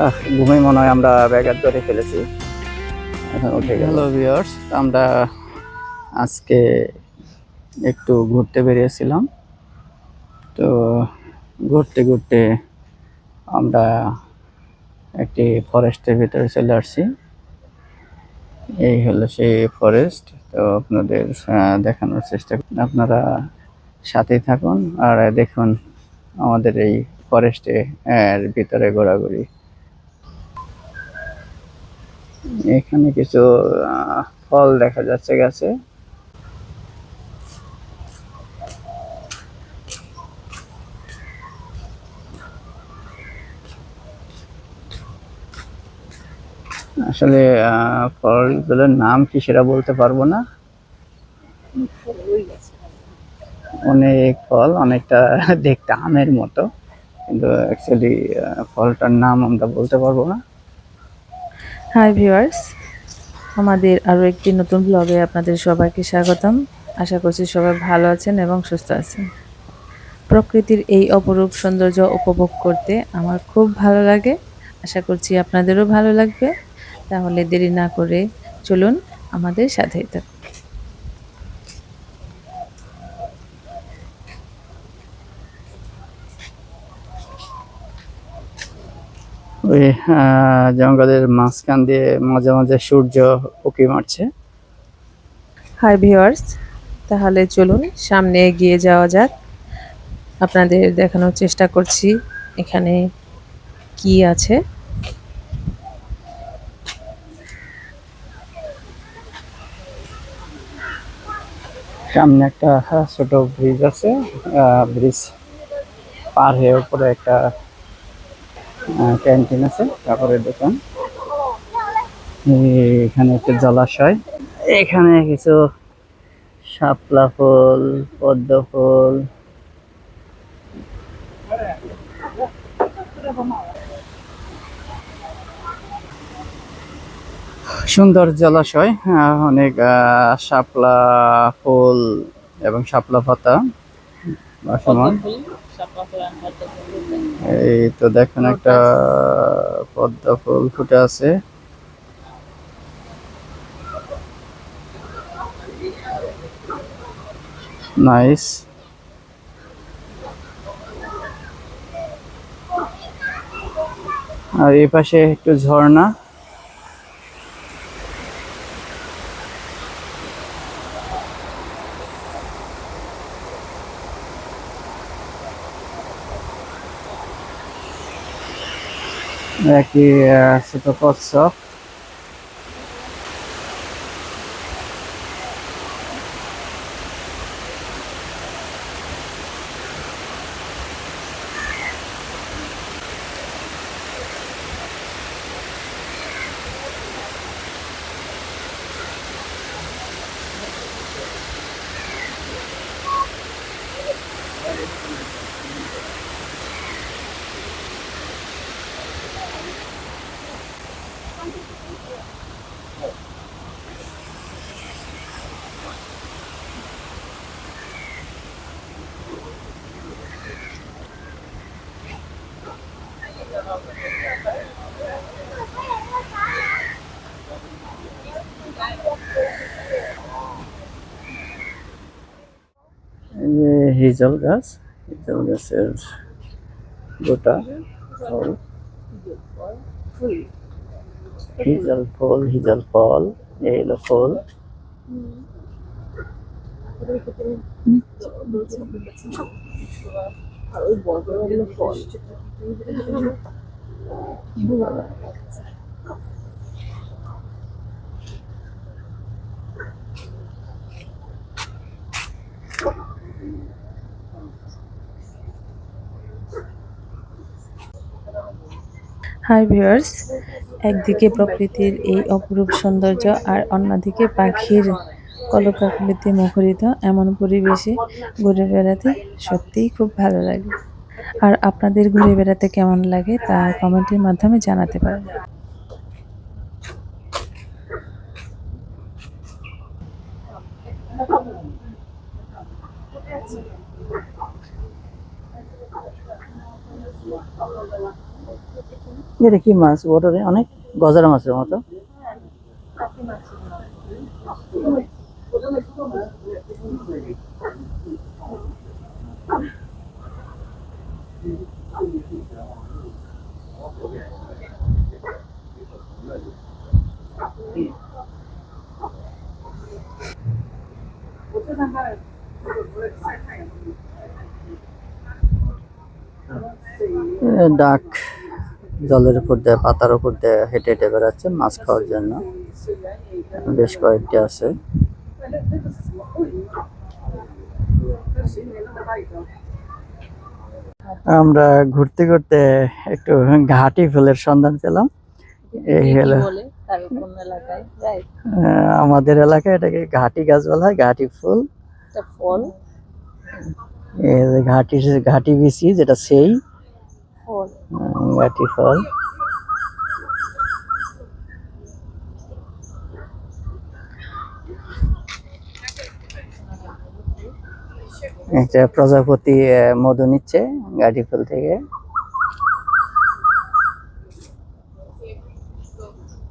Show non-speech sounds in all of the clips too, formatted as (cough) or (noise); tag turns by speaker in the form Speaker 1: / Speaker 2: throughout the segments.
Speaker 1: আহ, ঘুমে মনে হয় আমরা ব্যাঘাত ধরে ফেলেছি। এখন উঠে গেল। ভিউয়ার্স আমরা আজকে একটু ঘুরতে বেরিয়েছিলাম। তো ঘুরতে ঘুরতে আমরা একটি ফরেস্টের ভিতরে চলে আসছি। এই হলো সেই ফরেস্ট তো আপনাদের দেখানোর চেষ্টা আপনারা সাথেই থাকুন আর দেখুন আমাদের এই ফরেস্টে এর ভিতরে ঘোরাঘুরি। এখানে কিছু ফল দেখা যাচ্ছে গাছে। আসলে ফলগুলোর নাম কি সেটা বলতে পারব না। অনেক ফল, অনেকটা (laughs) দেখতে আমের মতো। কিন্তু অ্যাকচুয়ালি ফলটার নাম আমরা বলতে পারব না।
Speaker 2: হাই ভিউয়ার্স আমাদের আরও একটি নতুন ব্লগে আপনাদের সবাইকে স্বাগতম। আশা করছি সবাই ভালো আছেন এবং সুস্থ আছেন। প্রকৃতির এই অপরূপ সৌন্দর্য উপভোগ করতে আমার খুব ভালো লাগে। আশা করছি আপনাদেরও ভালো লাগবে। তাহলে দেরি না করে চলুন আমাদের সাথেই থাকুন।
Speaker 1: ওই জঙ্গলের মাঝখান দিয়ে মাঝে মাঝে সূর্য উকি মারছে।
Speaker 2: হাই ভিউয়ার্স তাহলে চলুন সামনে এগিয়ে যাওয়া যাক। আপনাদের দেখানোর চেষ্টা করছি এখানে কি আছে।
Speaker 1: সামনে একটা ছোট ব্রিজ আছে ব্রিজ পার হয়ে উপরে একটা ক্যান্টিন আছে তারপরে দোকান। এখানে একটা জলাশয়। এখানে কিছু শাপলা ফুল, পদ্ম ফুল। সুন্দর জলাশয় অনেক শাপলা ফুল এবং শাপলা পাতা। ভাসমান এই তো দেখেন একটা পদ্ম ফুল ফুটে আছে। নাইস আর এই পাশে একটু ঝর্ণা। একটি ছোট কচ্ছপ এই যে হিজল গাছ হিজল গাছের গোটা ফল। হিজল ফল হিজল ফল এই হলো ফল।
Speaker 2: হাই ভিউয়ার্স, একদিকে প্রকৃতির এই অপরূপ সৌন্দর্য আর অন্যদিকে পাখির কলকাকলিতে মুখরিত এমন পরিবেশে ঘুরে বেড়াতে সত্যিই খুব ভালো লাগে। আর আপনাদের ঘুরে বেড়াতে কেমন লাগে তা কমেন্টের মাধ্যমে জানাতে পারেন।
Speaker 1: এটা কি মাছ? ওটারে অনেক গজারা মাছের মতো। ডাক। জলের উপর দিয়ে পাতার উপর দিয়ে হেঁটে হেঁটে বেড়াচ্ছে মাছ খাওয়ার জন্য। বেশ কয়েকটি আছে। আমরা ঘুরতে ঘুরতে একটু ঘাটি ফুলের সন্ধান পেলাম। এই হলো আমাদের এলাকায় এটাকে ঘাটি গাছ বলা হয় ঘাটি ফুল। ঘাটি ঘাটি বিচি যেটা সেই।
Speaker 2: ফল
Speaker 1: ঘাটি ফল একটা প্রজাপতি মধু নিচ্ছে গাড়ি ফুল থেকে।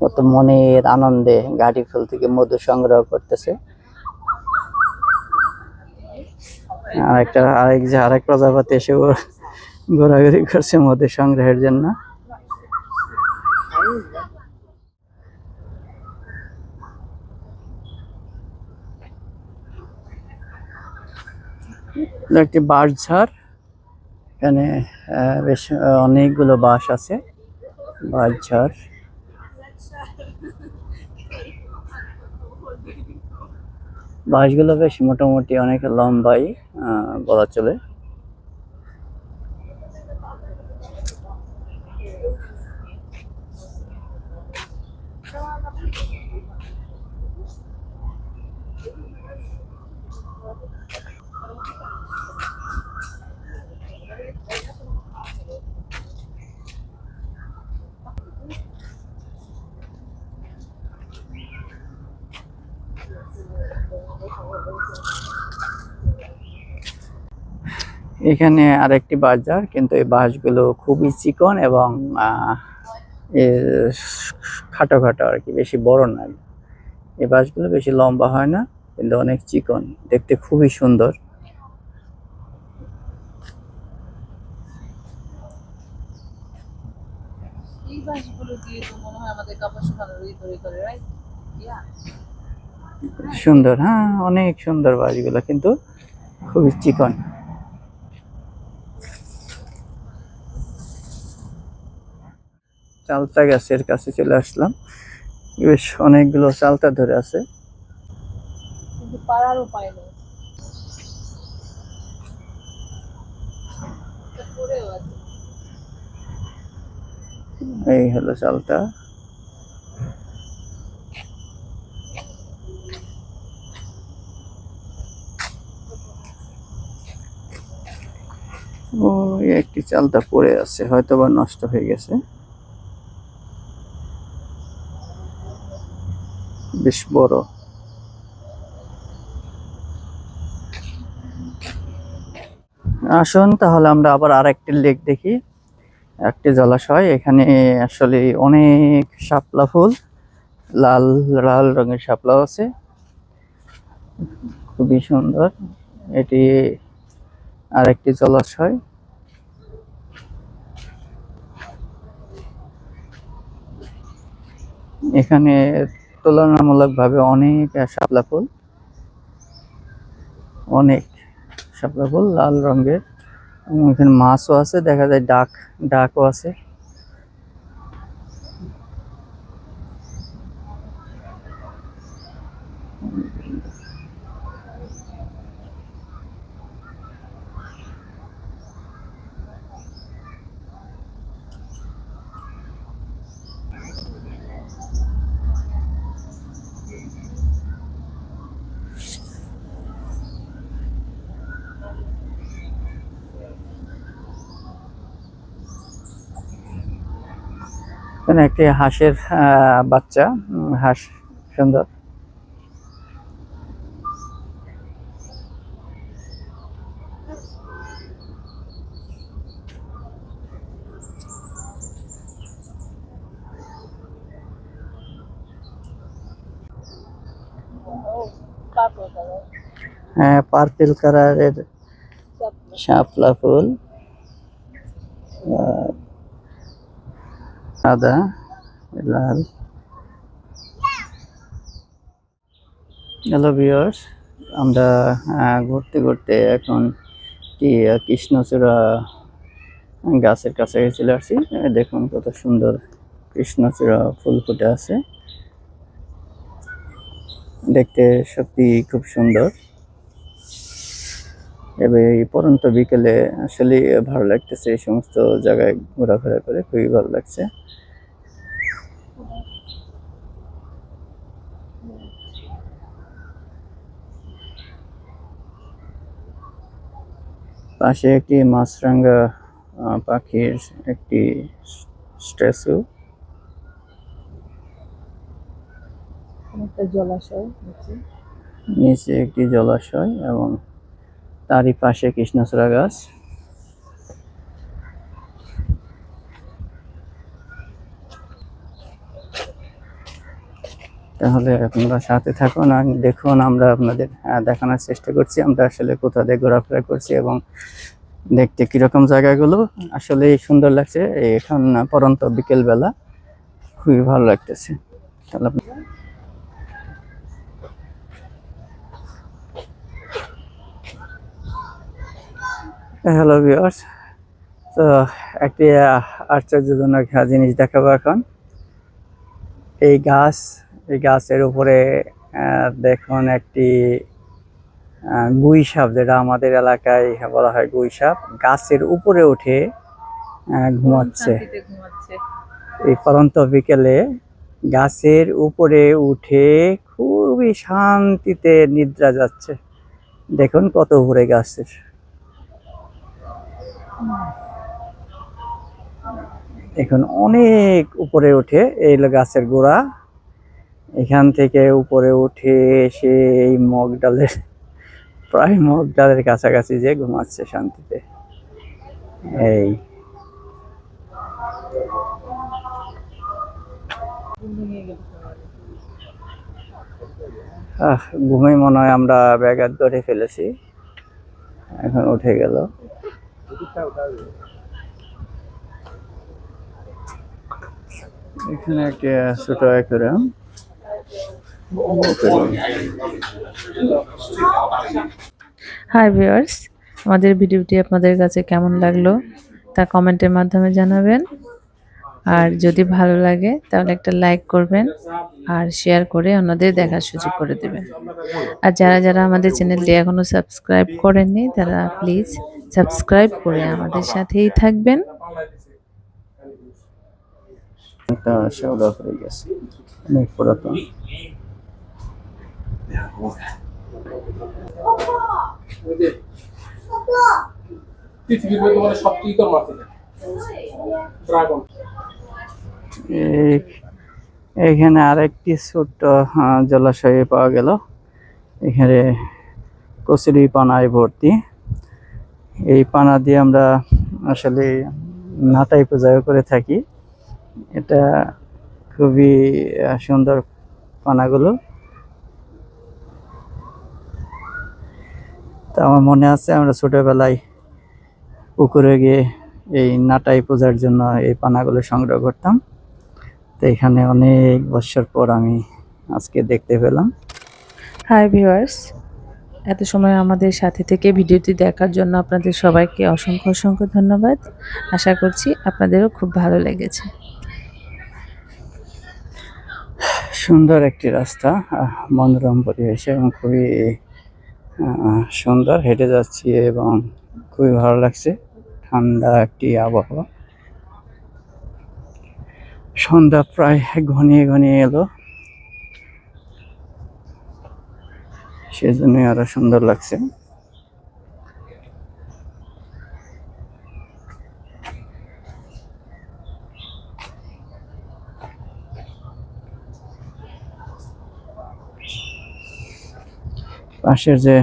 Speaker 1: কত মনের আনন্দে গাড়ি ফুল থেকে মধু সংগ্রহ করতেছে। আরেকটা, আরেক যে আরেক প্রজাপতি এসে ঘোরাঘুরি করছে মধু সংগ্রহের জন্য। একটি বাঁশ ঝাড়। এখানে বেশ অনেকগুলো বাঁশ আছে। বাঁশ ঝাড়। বাঁশগুলো বেশ মোটামুটি অনেক লম্বাই বলা চলে। এখানে আরেকটি বাজার, কিন্তু এই বাঁশগুলো খুবই চিকন এবং খাটো খাটো আর কি, বেশি বড় নয় এই বাঁশগুলো বেশি লম্বা হয় না, কিন্তু অনেক চিকন, দেখতে খুবই সুন্দর।
Speaker 2: এই দিয়ে তো মনে হয় আমাদের কাপড় শুকানোর তৈরি করে রাইট ইয়া
Speaker 1: সুন্দর হ্যাঁ অনেক সুন্দর বাঁশগুলো কিন্তু খুবই চিকন। চালতা গাছের কাছে চলে আসলাম। বেশ অনেকগুলো চালতা ধরে আছে।
Speaker 2: কিন্তু উপায় নেই। আছে।
Speaker 1: এই হলো চালটা ও একটি চালটা পড়ে আছে হয়তো বা নষ্ট হয়ে গেছে। বেশ বড়। আসুন, তাহলে আমরা আবার আর একটি লেক দেখি। একটি জলাশয়, এখানে আসলে অনেক শাপলা ফুল, লাল লাল রঙের শাপলা আছে। খুবই সুন্দর। এটি আরেকটি জলাশয়। এখানে তুলনামূলকভাবে অনেক শাপলা ফুল। অনেক শাপলা ফুল, লাল রঙের। এবং এখানে মাছও আছে, দেখা যায় ডাক, ডাকও আছে। এখানে একটি হাঁসের বাচ্চা হাঁস সুন্দর। হ্যাঁ পার্পেল কালারের শাপলা ফুল। সাদা লাল। হ্যালো ভিউয়ার্স, আমরা ঘুরতে ঘুরতে এখন কি কৃষ্ণচূড়া গাছের কাছে চলে এই দেখুন কত সুন্দর কৃষ্ণচূড়া ফুল ফুটে আছে। দেখতে সত্যি খুব সুন্দর। এই পরন্ত বিকেলে আসলে ভালো লাগতেছে এই সমস্ত জায়গায় ঘোরাফেরা করে খুবই ভালো লাগছে। পাশে একটি মাছরাঙ্গা পাখির একটি স্ট্যাচু।
Speaker 2: একটা জলাশয়
Speaker 1: নিচে একটি জলাশয় এবং তারই পাশে কৃষ্ণচূড়া গাছ। তাহলে আপনারা সাথে থাকুন আর দেখুন আমরা আপনাদের দেখানোর চেষ্টা করছি, আমরা আসলে কোথা দিয়ে ঘোরাফেরা করছি এবং দেখতে কীরকম জায়গাগুলো। আসলে সুন্দর লাগছে, এখন পরন্ত বিকেলবেলা খুবই ভালো লাগতেছে। তাহলে হ্যালো ভিউয়ার্স তো একটি আশ্চর্যজনক জিনিস দেখাবো এখন। এই গাছ এই গাছের উপরে দেখুন একটি গুই সাপ যেটা আমাদের এলাকায় বলা হয় গুই সাপ গাছের উপরে উঠে ঘুমাচ্ছে।
Speaker 2: ঘুমাচ্ছে।
Speaker 1: এই পরন্ত বিকেলে গাছের উপরে উঠে খুবই শান্তিতে নিদ্রা যাচ্ছে। দেখুন কত উপরে গাছের। এখন অনেক উপরে উঠে এই গাছের গোড়া। এখান থেকে উপরে উঠে এসে এই মগ ডালের, প্রায় মগ ডালের কাছাকাছি যে ঘুমাচ্ছে শান্তিতে। এই। ঘুমে মনে হয় আমরা ব্যাঘাত ধরে ফেলেছি। এখন উঠে গেল। এখানে একটা ছোট অ্যাকোরিয়াম
Speaker 2: হাই ভিউয়ার্স আমাদের ভিডিওটি আপনাদের কাছে কেমন লাগল তা কমেন্টের মাধ্যমে জানাবেন। আর যদি ভালো লাগে, তাহলে একটা লাইক করবেন আর শেয়ার করে অন্যদের দেখার সুযোগ করে দেবেন। আর যারা যারা আমাদের চ্যানেলটি এখনও সাবস্ক্রাইব করেননি, তারা প্লিজ সাবস্ক্রাইব করে আমাদের সাথেই থাকবেন।
Speaker 1: একটা গেছে, অনেক পুরাতন। এখানে আরেকটি ছোট্ট জলাশয়ে পাওয়া গেল। এখানে কচুরি পানায় ভর্তি। এই পানা দিয়ে আমরা আসলে নাটাই পূজাও করে থাকি। এটা খুবই সুন্দর পানাগুলো। তা আমার মনে আছে আমরা ছোটবেলায় পুকুরে গিয়ে এই নাটাই পূজার জন্য এই পানাগুলো সংগ্রহ করতাম। তো এখানে অনেক বছর পর আমি আজকে দেখতে পেলাম।
Speaker 2: হাই ভিউয়ার্স এত সময় আমাদের সাথে থেকে ভিডিওটি দেখার জন্য আপনাদের সবাইকে অসংখ্য অসংখ্য ধন্যবাদ। আশা করছি আপনাদেরও খুব ভালো লেগেছে।
Speaker 1: সুন্দর একটি রাস্তা মনোরম পরিবেশে এবং খুবই সুন্দর। হেঁটে যাচ্ছি এবং খুবই ভালো লাগছে। ঠান্ডা একটি আবহাওয়া। সন্ধ্যা প্রায় ঘনিয়ে ঘনিয়ে এলো। সেজন্যই আরও সুন্দর লাগছে। পাশের যে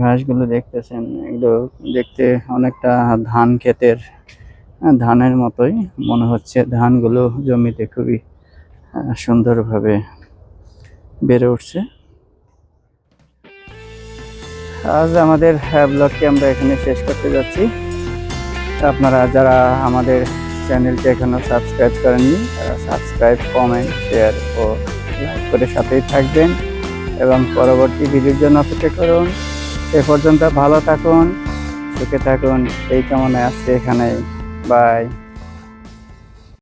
Speaker 1: ঘাসগুলো দেখতেছেন, এগুলো দেখতে অনেকটা ধান ক্ষেতের ধানের মতোই মনে হচ্ছে। ধানগুলো জমিতে খুবই সুন্দরভাবে বেড়ে উঠছে। আজ আমাদের ব্লগটি আমরা এখানে শেষ করতে যাচ্ছি। আপনারা যারা আমাদের চ্যানেলটি এখনও সাবস্ক্রাইব করেননি, তারা সাবস্ক্রাইব কমেন্ট শেয়ার ও লাইক করে সাথেই থাকবেন এবং পরবর্তী ভিডিওর জন্য অপেক্ষা করুন। এ পর্যন্ত ভালো থাকুন, সুখে থাকুন, এই কামনায় আজকে এখানে বাই